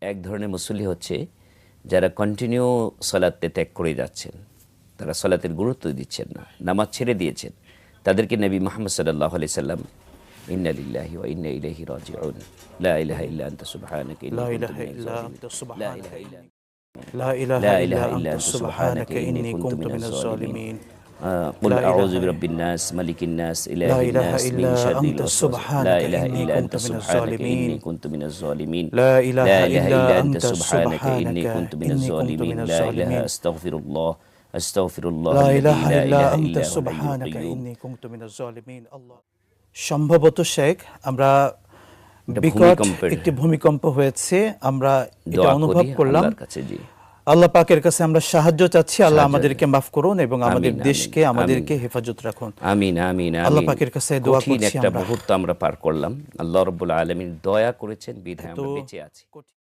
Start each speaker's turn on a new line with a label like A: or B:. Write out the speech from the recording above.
A: এক ধরনের মুসল্লি হচ্ছে যারা কন্টিনিউ সলাতে ত্যাগ করে যাচ্ছেন। তারা সলাতের গুরুত্ব দিচ্ছেন না নামাজ ছেড়ে দিয়েছেন। তাদেরকে নবী মোহাম্মদ সাল্লাহ আলি সাল্লাম ইন্নালিল্লাহি ইন্না ইলাইহি রাজিউন। লা ইলাহা ইল্লা আনতা সুবহানাকা ইন্নী কুনতু মিনাজ জালিমিন إله
B: لا إلا
A: إله
B: أنت
A: إلا أنت
B: سبحانك إني كنت من الظالمين
A: آه، قل
B: لا إله
A: أعوذ
B: إلا-
A: برب الناس ملك الناس إله
B: لا إله
A: الناس من
B: إلا
A: شر
B: أنت
A: الوسواس
B: سبحانك
A: لا إله
B: إني
A: إلا أنت
B: كنت من
A: سبحانك
B: الظالمين.
A: إني كنت من الظالمين
B: لا إله
A: لا
B: إلا
A: أنت
B: أنت
A: سبحانك إني
B: سبحانك
A: كنت من
B: إني كنت
A: الظالمين
B: من
A: لا إله
B: الظالمين.
A: أستغفر الله أستغفر الله
B: لا
A: الذي
B: إله
A: لا
B: إلا
A: إله
B: أنت
A: إلا هو الحي
B: سبحانك
A: القيوم
B: إني كنت من الظالمين الله সম্ভবত শেখ আমরা
A: এটা
B: বিকট
A: ভূমিকম্পের-
B: একটি ভূমিকম্প হয়েছে আমরা এটা
A: দোয়া
B: অনুভব
A: করি
B: করলাম
A: আল্লাহর কাছে জি
B: আল্লাহ পাকের কাছে আমরা সাহায্য চাচ্ছি। আল্লাহ আমাদেরকে মাফ করুন এবং আমাদের দেশকে আমাদেরকে হেফাজত রাখুন।
A: আমিন আমিন
B: আল্লাহ পাকের কাছে দোয়া করছি
A: একটা
B: আমরা।
A: মুহূর্ত আমরা পার করলাম। আল্লাহ রাব্বুল আলামিন দয়া করেছেন বিধায় আমরা বেঁচে আছি।